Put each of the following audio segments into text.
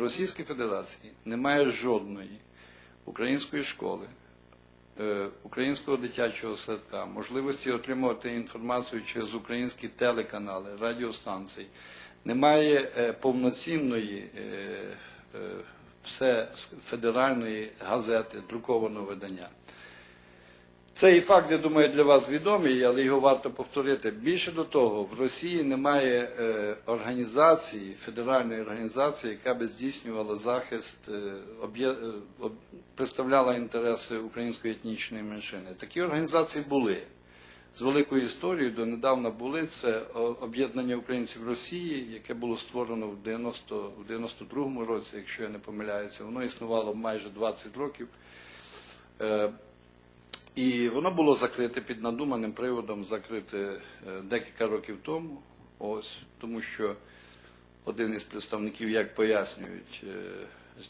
Російській Федерації немає жодної української школи, е, українського дитячого садка, можливості отримувати інформацію через українські телеканали, радіостанції, немає е, повноцінної е, все федеральної газети, друкованого видання. Цей факт, я думаю, для вас відомий, але його варто повторити. Більше до того, в Росії немає е, організації, федеральної організації, яка би здійснювала захист, е, е, представляла інтереси української етнічної меншини. Такі організації були. З великою історією донедавна були це об'єднання українців Росії, яке було створено в 90, в 92-му році, якщо я не помиляюся. Воно існувало майже 20 років. І воно було закрите під надуманим приводом, закрите е, декілька років тому. Ось тому, що один із представників, як пояснюють, е,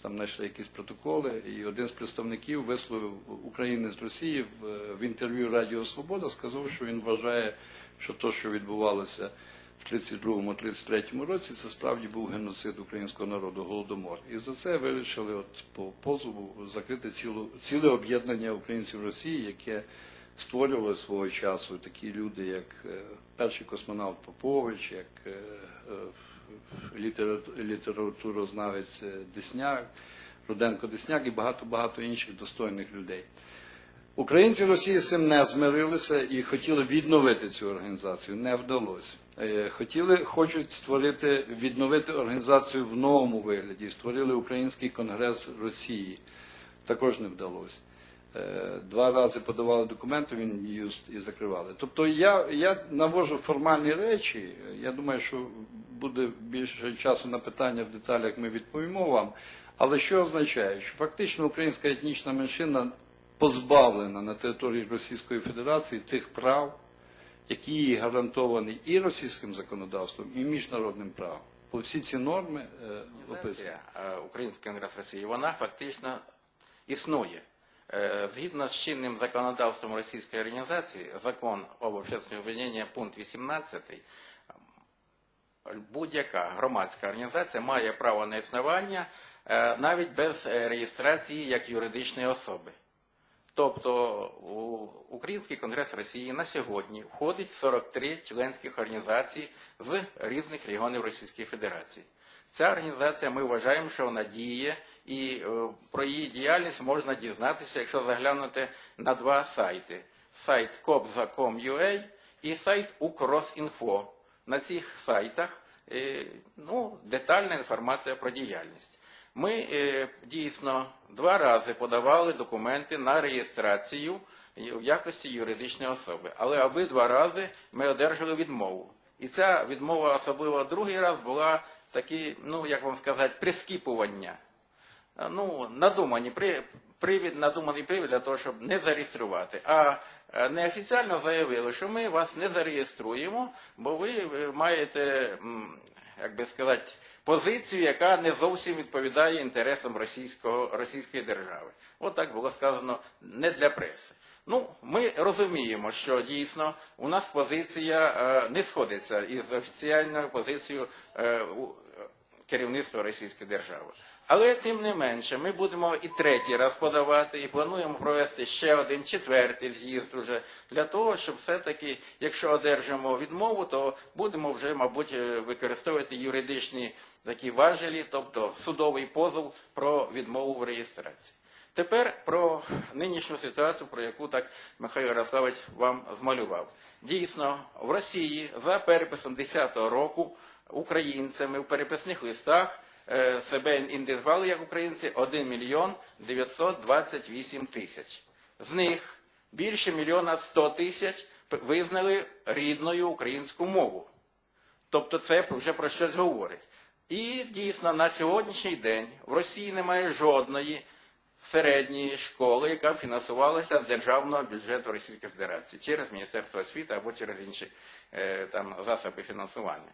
там знайшли якісь протоколи, і один з представників висловив України з Росії в, е, інтерв'ю Радіо Свобода, сказав, що він вважає, що те, що відбувалося в 32-33 році, це справді був геноцид українського народу, голодомор. І за це вирішили от по позову закрити цілу, ціле об'єднання українців Росії, яке створювали свого часу такі люди, як е, перший космонавт Попович, як е, е, літера- літературознавець Десняк, Руденко Десняк і багато-багато інших достойних людей. Українці Росії з цим не змирилися і хотіли відновити цю організацію. Не вдалося. Е, Хотіли, хочуть створити, відновити організацію в новому вигляді. Створили Український конгрес Росії. Також не вдалося. Е, Два рази подавали документи, він її і закривали. Тобто я, я навожу формальні речі. Я думаю, що буде більше часу на питання в деталях, ми відповімо вам. Але що означає, що фактично українська етнічна меншина позбавлена на території Російської Федерації тих прав, які гарантовані і російським законодавством, і міжнародним правом. Бо всі ці норми е. Е, Український конгрес Росії, вона фактично існує. Е, Згідно з чинним законодавством Російської організації, закон об общественном об'єднанні, пункт 18, будь-яка громадська організація має право на існування е, навіть без реєстрації як юридичної особи. Тобто у Український конгрес Росії на сьогодні входить 43 членських організацій з різних регіонів Російської Федерації. Ця організація, ми вважаємо, що вона діє, і е, про її діяльність можна дізнатися, якщо заглянути на два сайти: сайт kobza.com.ua і сайт ukros.info. На цих сайтах е, ну, детальна інформація про діяльність. Ми е, дійсно два рази подавали документи на реєстрацію в якості юридичної особи, але обидва рази ми одержали відмову. І ця відмова, особливо другий раз, була такі, ну як вам сказати, прискіпування. Ну, надумані при, привід, надуманий привід для того, щоб не зареєструвати. А е, неофіційно заявили, що ми вас не зареєструємо, бо ви е, маєте, як би сказати, позицію, яка не зовсім відповідає інтересам російського, російської держави. От так було сказано не для преси. Ну, ми розуміємо, що дійсно у нас позиція е, не сходиться із офіційною позицією е, керівництва Російської держави. Але тим не менше, ми будемо і третій раз подавати, і плануємо провести ще один четвертий з'їзд уже для того, щоб все-таки, якщо одержимо відмову, то будемо вже, мабуть, е, використовувати юридичні такі важелі, тобто судовий позов про відмову в реєстрації. Тепер про нинішню ситуацію, про яку так Михайло Ярославович вам змалював. Дійсно, в Росії за переписом 10-го року українцями в переписних листах себе ідентифікували як українці 1 мільйон 928 тисяч. З них більше мільйона 100 тисяч визнали рідною українську мову. Тобто це вже про щось говорить. І дійсно на сьогоднішній день в Росії немає жодної середньої школи, яка б фінансувалася з державного бюджету Російської Федерації через Міністерство освіти або через інші е, там засоби фінансування.